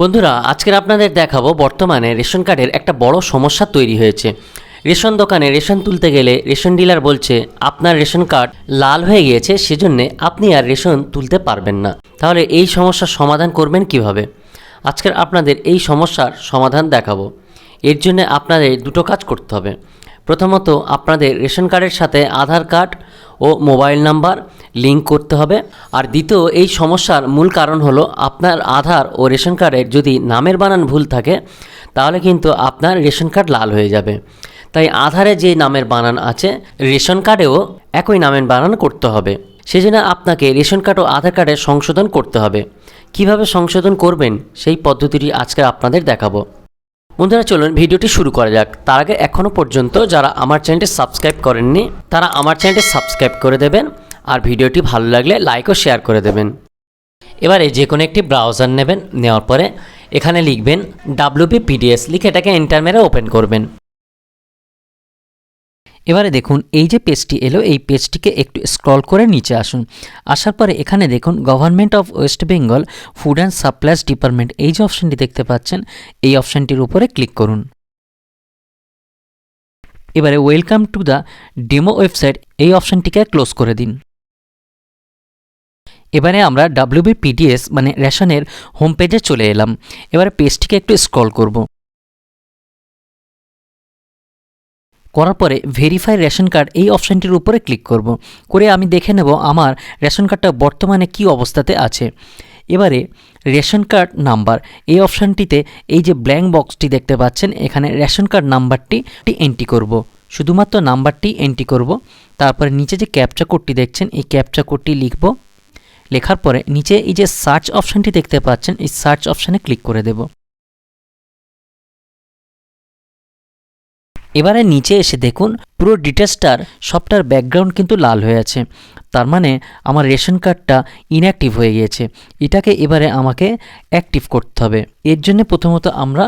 বন্ধুরা, আজকের আপনাদের দেখাবো বর্তমানে রেশন কার্ডের একটা বড় সমস্যা তৈরি হয়েছে। রেশন দোকানে রেশন তুলতে গেলে রেশন ডিলার বলছে, আপনার রেশন কার্ড লাল হয়ে গিয়েছে, সেজন্যে আপনি আর রেশন তুলতে পারবেন না। তাহলে এই সমস্যার সমাধান করবেন কীভাবে? আজকের আপনাদের এই সমস্যার সমাধান দেখাবো। এর জন্য আপনাদের দুটো কাজ করতে হবে। প্রথমত, আপনাদের রেশন কার্ডের সাথে আধার কার্ড ও মোবাইল নাম্বার লিঙ্ক করতে হবে। আর দ্বিতীয়, এই সমস্যার মূল কারণ হলো আপনার আধার ও রেশন কার্ডের যদি নামের বানান ভুল থাকে, তাহলে কিন্তু আপনার রেশন কার্ড লাল হয়ে যাবে। তাই আধারে যে নামের বানান আছে, রেশন কার্ডেও একই নামের বানান করতে হবে। সেজন্য আপনাকে রেশন কার্ড ও আধার কার্ডে সংশোধন করতে হবে। কীভাবে সংশোধন করবেন, সেই পদ্ধতিটি আজকে আপনাদের দেখাবো। বন্ধুরা, চলুন ভিডিওটি শুরু করা যাক। তার আগে এখনও পর্যন্ত যারা আমার চ্যানেলটি সাবস্ক্রাইব করেননি, তারা আমার চ্যানেলটি সাবস্ক্রাইব করে দেবেন। আর ভিডিওটি ভালো লাগলে লাইক ও শেয়ার করে দেবেন। এবারে যে কোনো একটি ব্রাউজার নেবেন, নেওয়ার পরে এখানে লিখবেন ডাব্লিউপি পিডিএস লিখে এটাকে এন্টার মেরে ওপেন করবেন। এবারে দেখুন, এই যে পেজটি এলো, এই পেজটিকে একটু স্ক্রল করে নিচে আসুন। আসার পরে এখানে দেখুন government of West Bengal food and supplies department এই যে অপশানটি দেখতে পাচ্ছেন, এই অপশানটির উপরে ক্লিক করুন। এবারে welcome to the demo website এই অপশানটিকে ক্লোজ করে দিন। এবারে আমরা ডাব্লিউবি পিডিএস মানে রেশনের হোম পেজে চলে এলাম। এবারে পেজটিকে একটু স্ক্রল করব। করার পরে ভেরিফাই রেশন কার্ড এই অপশানটির উপরে ক্লিক করব। করে আমি দেখে নেব আমার রেশন কার্ডটা বর্তমানে কি অবস্থাতে আছে। এবারে রেশন কার্ড নাম্বার এই অপশানটিতে এই যে ব্ল্যাঙ্ক বক্সটি দেখতে পাচ্ছেন, এখানে রেশন কার্ড নাম্বারটি এন্ট্রি করব। শুধুমাত্র নাম্বারটি এন্ট্রি করব। তারপরে নিচে যে ক্যাপচা কোডটি দেখছেন, এই ক্যাপচা কোডটি লিখব। লেখার পরে নিচে এই যে সার্চ অপশানটি দেখতে পাচ্ছেন, এই সার্চ অপশানে ক্লিক করে দেব। এবারে নিচে এসে দেখুন, পুরো ডিটেলসটার সবটার ব্যাকগ্রাউন্ড কিন্তু লাল হয়ে আছে। তার মানে আমার রেশন কার্ডটা ইনঅ্যাক্টিভ হয়ে গিয়েছে। এটাকে এবারে আমাকে অ্যাক্টিভ করতে হবে। এর জন্য প্রথমত আমরা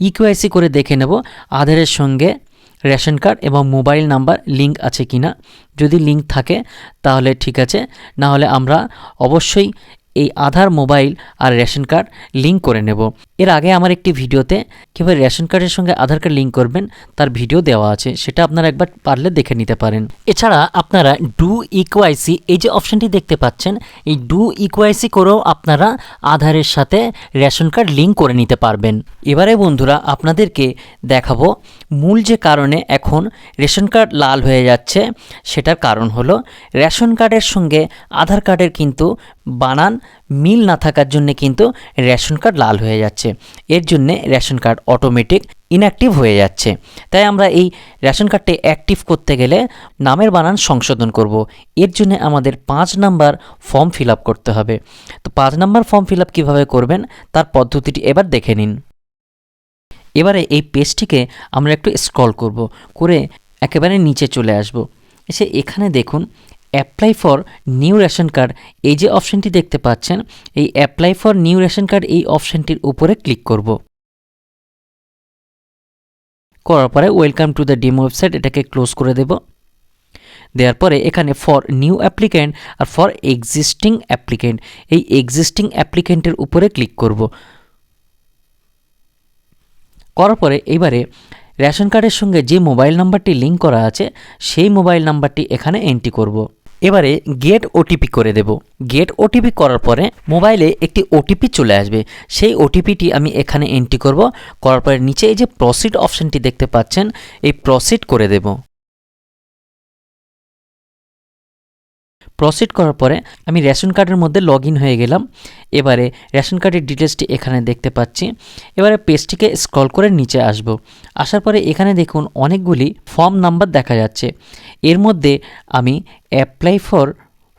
ইকুআইসি করে দেখে নেব। আধারের সঙ্গে রেশন কার্ড এবং মোবাইল নাম্বার লিঙ্ক আছে কি না যদি লিঙ্ক থাকে, তাহলে ঠিক আছে। না হলে আমরা অবশ্যই এই আধার মোবাইল আর রেশন কার্ড লিঙ্ক করে নেব। এর আগে আমার একটি ভিডিওতে কীভাবে রেশন কার্ডের সঙ্গে আধার কার্ড লিঙ্ক করবেন, তার ভিডিও দেওয়া আছে, সেটা আপনারা একবার পারলে দেখে নিতে পারেন। এছাড়া আপনারা ডু ইকুআইসি এই যে অপশানটি দেখতে পাচ্ছেন, এই ডু ইকুআইসি করেও আপনারা আধারের সাথে রেশন কার্ড লিঙ্ক করে নিতে পারবেন। এবারে বন্ধুরা, আপনাদেরকে দেখাবো মূল যে কারণে এখন রেশন কার্ড লাল হয়ে যাচ্ছে, সেটার কারণ হলো রেশন কার্ডের সঙ্গে আধার কার্ডের কিন্তু বানান, মিল না থাকার জন্য কিন্তু রেশন কার্ড লাল হয়ে যাচ্ছে। এর জন্যে রেশন কার্ড অটোমেটিক ইনঅ্যাক্টিভ হয়ে যাচ্ছে। তাই আমরা এই রেশন কার্ডটি অ্যাক্টিভ করতে গেলে নামের বানান সংশোধন করব। এর জন্য আমাদের পাঁচ নাম্বার ফর্ম ফিল করতে হবে। তো পাঁচ নাম্বার ফর্ম ফিল কীভাবে করবেন? তার পদ্ধতিটি এবার দেখে নিন। এবারে এই পেজটিকে আমরা একটু স্ক্রল করব। করে একেবারে নিচে চলে আসব। এসে এখানে দেখুন apply for new ration card এই যে অপশানটি দেখতে পাচ্ছেন, এই apply for new ration card এই অপশানটির উপরে ক্লিক করব। করার পরে welcome to the demo website এটাকে ক্লোজ করে দেব। দেওয়ার পরে এখানে ফর নিউ অ্যাপ্লিক্যান্ট আর ফর এক্সিস্টিং অ্যাপ্লিক্যান্ট এই এক্সিস্টিং অ্যাপ্লিক্যান্টের উপরে ক্লিক করব। করার পরে এবারে রেশন কার্ডের সঙ্গে যে মোবাইল নাম্বারটি লিঙ্ক করা আছে, সেই মোবাইল নাম্বারটি এখানে এন্ট্রি করব। এবারে গেট ওটিপি করে দেব। গেট ওটিপি করার পরে মোবাইলে একটি ওটিপি চলে আসবে। সেই ওটিপিটি আমি এখানে এন্ট্রি করব। করার পরে নিচে এই যে প্রসিড অপশানটি দেখতে পাচ্ছেন, এই প্রসিড করে দেব। প্রসিড করার পরে আমি রেশন কার্ডের মধ্যে লগ হয়ে গেলাম। এবারে রেশন কার্ডের ডিটেলসটি এখানে দেখতে পাচ্ছি। এবারে পেজটিকে স্ক্রল করে নিচে আসব। আসার পরে এখানে দেখুন অনেকগুলি ফর্ম নাম্বার দেখা যাচ্ছে। এর মধ্যে আমি অ্যাপ্লাই ফর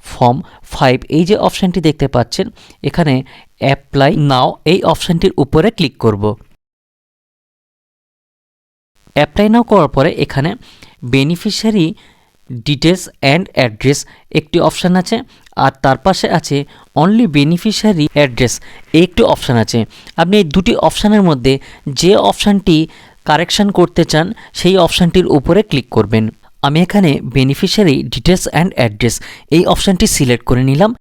ফর্ম ফাইভ এই যে অপশানটি দেখতে পাচ্ছেন, এখানে অ্যাপ্লাই নাও এই অপশানটির উপরে ক্লিক করব। অ্যাপ্লাই নাও করার পরে এখানে বেনিফিশিয়ারি ডিটেলস অ্যান্ড অ্যাড্রেস একটি অপশান আছে, আর তার পাশে আছে অনলি বেনিফিশিয়ারি অ্যাড্রেস একটি অপশান আছে। আপনি এই দুটি অপশানের মধ্যে যে অপশানটি কারেকশান করতে চান, সেই অপশানটির উপরে ক্লিক করবেন। আমি এখানে বেনিফিশিয়ারি ডিটেলস অ্যান্ড অ্যাড্রেস এই অপশানটি সিলেক্ট করে নিলাম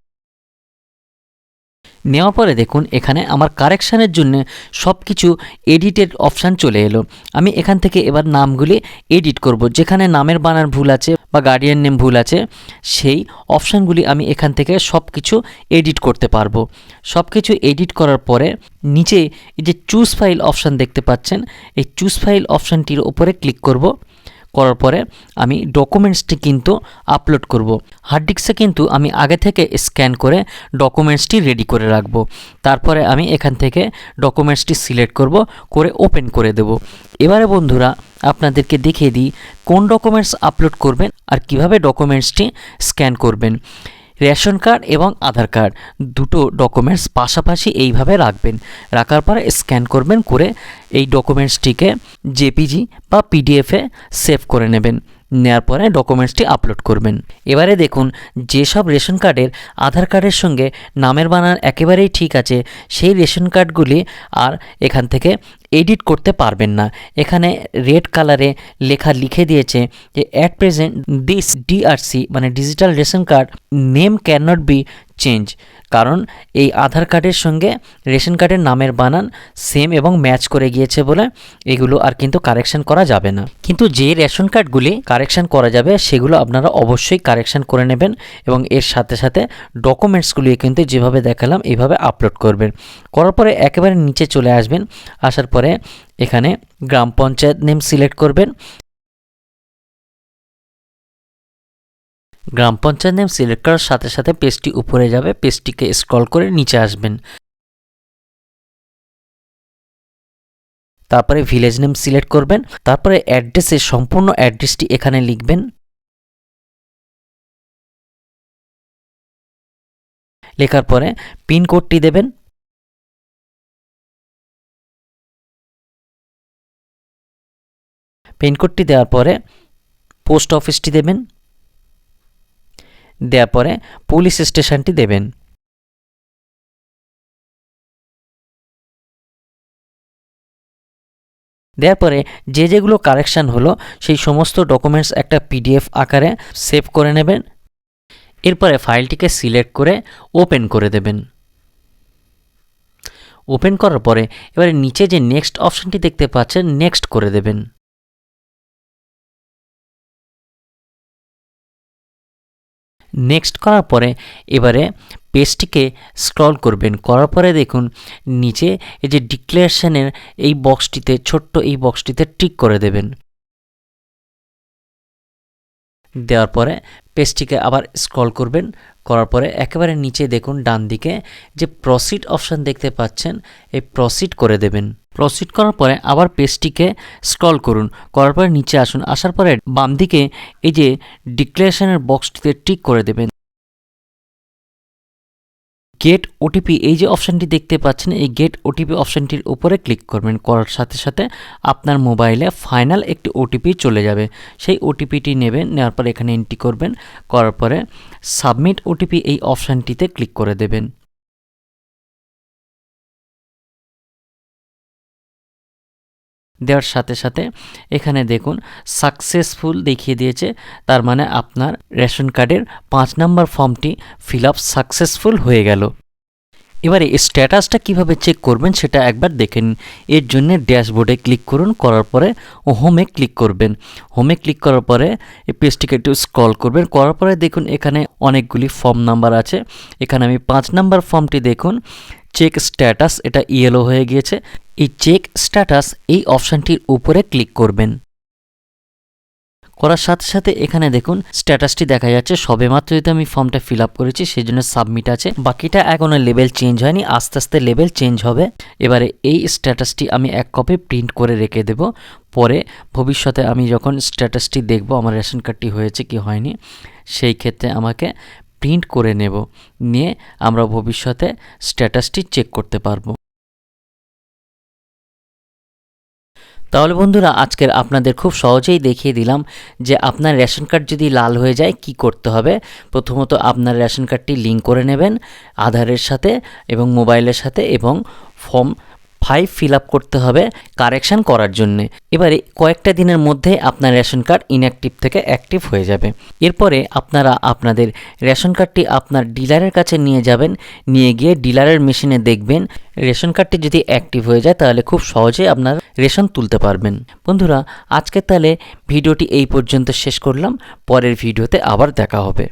নেওয়ার পরে দেখুন, এখানে আমার কারেকশানের জন্য সব কিছু এডিটের অপশান চলে এলো। আমি এখান থেকে এবার নামগুলি এডিট করব। যেখানে নামের বানার ভুল আছে বা গার্ডিয়ান নেম ভুল আছে, সেই অপশানগুলি আমি এখান থেকে সব কিছু এডিট করতে পারব। সব কিছু এডিট করার পরে নিচে এই যে চুজ ফাইল অপশান দেখতে পাচ্ছেন, এই চুজ ফাইল অপশানটির ওপরে ক্লিক করব। করার পরে আমি ডকুমেন্টসটি কিন্তু আপলোড করব। হার্ড ডিস্কে কিন্তু আমি আগে থেকে স্ক্যান করে ডকুমেন্টসটি রেডি করে রাখব। তারপরে আমি এখান থেকে ডকুমেন্টসটি সিলেক্ট করব, করে ওপেন করে দেব। এবারে বন্ধুরা, আপনাদেরকে দেখিয়ে দিই কোন ডকুমেন্টস আপলোড করবেন আর কীভাবে ডকুমেন্টসটি স্ক্যান করবেন। রেশন কার্ড এবং আধার কার্ড। দুটো ডকুমেন্টস পাশাপাশি এইভাবে রাখবেন। রাখার পরে স্ক্যান করবেন করে এই ডকুমেন্টসটিকে জেপিজি বা পিডিএফে সেভ করে নেবেন। নেওয়ার পরে ডকুমেন্টসটি আপলোড করবেন। এবারে দেখুন, যেসব রেশন কার্ডের আধার কার্ডের সঙ্গে নামের বানান একেবারেই ঠিক আছে, সেই রেশন কার্ডগুলি আর এখান থেকে এডিট করতে পারবেন না। এখানে রেড কালারে লেখা লিখে দিয়েছে যে অ্যাট প্রেজেন্ট দিস ডিআরসি মানে digital ration card name can not be change কারণ এই আধার কার্ডের সঙ্গে রেশন কার্ডের নামের বানান সেম এবং ম্যাচ করে গিয়েছে বলে এগুলো আর কিন্তু কারেকশন করা যাবে না। কিন্তু যে রেশন কার্ডগুলি কারেকশন করা যাবে সেগুলো আপনারা অবশ্যই কারেকশন করে নেবেন এবং এর সাথে সাথে ডকুমেন্টসগুলি কিন্তু যেভাবে দেখালাম এইভাবে আপলোড করবেন। করার পরে একেবারে নিচে চলে আসবেন। আসার পরে এখানে গ্রাম পঞ্চায়েত নেম সিলেক্ট করবেন। গ্রাম পঞ্চায়েত নেম সিলেক্ট করার সাথে সাথে পেজটি উপরে যাবে, পেজটিকে স্ক্রল করে নিচে আসবেন। তারপরে ভিলেজ নেম সিলেক্ট করবেন, তারপরে অ্যাড্রেসের সম্পূর্ণ অ্যাড্রেসটি এখানে লিখবেন। লেখার পরে পিনকোডটি দেবেন। পিনকোডটি দেওয়ার পরে পোস্ট অফিসটি দেবেন। দেওয়ার পরে পুলিশ স্টেশনটি দেবেন। দেওয়ার পরে যে যেগুলো কারেকশান হলো, সেই সমস্ত ডকুমেন্টস একটা পিডিএফ আকারে সেভ করে নেবেন। এরপরে ফাইলটিকে সিলেক্ট করে ওপেন করে দেবেন। ওপেন করার পরে এবারে নিচে যে নেক্সট অপশানটি দেখতে পাচ্ছেন, নেক্সট করে দেবেন। নেক্সট করার পরে এবারে পেজটিকে স্ক্রল করবেন। করার পরে দেখুন, নিচে এই যে ডিক্লারেশনের এই বক্সটিতে ছোট্ট এই বক্সটিতে টিক করে দেবেন। দেওয়ার পরে পেজটিকে আবার স্ক্রল করবেন। করার পরে একেবারে নিচে দেখুন ডান দিকে যে প্রসিড অপশান দেখতে পাচ্ছেন, এই প্রসিড করে দেবেন। প্রসিড করার পরে আবার পেজটিকে স্ক্রল করুন। করার পরে নিচে আসুন। আসার পরে বাম দিকে এই যে ডিক্লারেশনের বক্সটিতে টিক করে দেবেন। গেট ওটিপি এই যে অপশানটি দেখতে পাচ্ছেন, এই গেট ওটিপি অপশানটির উপরে ক্লিক করবেন। করার সাথে সাথে আপনার মোবাইলে ফাইনাল একটি ওটিপি চলে যাবে। সেই ওটিপিটি নেবেন, নেওয়ার পর এখানে এন্ট্রি করবেন। করার পরে সাবমিট ওটিপি এই অপশানটিতে ক্লিক করে দেবেন। দেওয়ার সাথে সাথে এখানে দেখুন সাকসেসফুল দেখিয়ে দিয়েছে। তার মানে আপনার রেশন কার্ডের পাঁচ নম্বর ফর্মটি ফিল আপ সাকসেসফুল হয়ে গেল। এবারে স্ট্যাটাসটা কীভাবে চেক করবেন সেটা একবার দেখে নিন। এর জন্য ড্যাশবোর্ডে ক্লিক করুন, করার পরে হোমে ক্লিক করবেন। হোমে ক্লিক করার পরে এই পেজটিকে একটু স্ক্রল করবেন। করার পরে দেখুন, এখানে অনেকগুলি ফর্ম নাম্বার আছে। এখানে আমি পাঁচ নাম্বার ফর্মটি দেখুন চেক স্ট্যাটাস এটা ইয়েলো হয়ে গিয়েছে। এই চেক স্ট্যাটাস এই অপশানটির উপরে ক্লিক করবেন। করার সাথে সাথে এখানে দেখুন স্ট্যাটাসটি দেখা যাচ্ছে সবেমাত্র যদি আমি ফর্মটা ফিল আপ করেছি সেই জন্য সাবমিট আছে। বাকিটা এখনও লেভেল চেঞ্জ হয়নি, আস্তে আস্তে লেভেল চেঞ্জ হবে। এবারে এই স্ট্যাটাসটি আমি এক কপি প্রিন্ট করে রেখে দেব। পরে ভবিষ্যতে আমি যখন স্ট্যাটাসটি দেখব, আমার রেশন কার্ডটি হয়েছে কি হয়নি, সেই ক্ষেত্রে আমাকে প্রিন্ট করে নেব। নিয়ে আমরা ভবিষ্যতে স্ট্যাটাসটি চেক করতে পারব। তাহলে বন্ধুরা, আজকের আপনাদের খুব সহজেই দেখিয়ে দিলাম যে আপনার রেশন কার্ড যদি লাল হয়ে যায়, কি করতে হবে? প্রথমত আপনার রেশন কার্ডটি লিঙ্ক করে নেবেন, আধারের সাথে এবং মোবাইলের সাথে এবং ফর্ম ফাইভ ফিল আপ করতে হবে কারেকশান করার জন্যে। এবারে কয়েকটা দিনের মধ্যে আপনার রেশন কার্ড ইনঅ্যাক্টিভ থেকে অ্যাক্টিভ হয়ে যাবে। এরপরে আপনারা আপনাদের রেশন কার্ডটি আপনার ডিলারের কাছে নিয়ে যাবেন, নিয়ে গিয়ে ডিলারের মেশিনে দেখবেন, রেশন কার্ডটি যদি অ্যাক্টিভ হয়ে যায় তাহলে খুব সহজে আপনার রেশন তুলতে পারবেন। বন্ধুরা, আজকে তাহলে ভিডিওটি এই পর্যন্ত শেষ করলাম, পরের ভিডিওতে আবার দেখা হবে।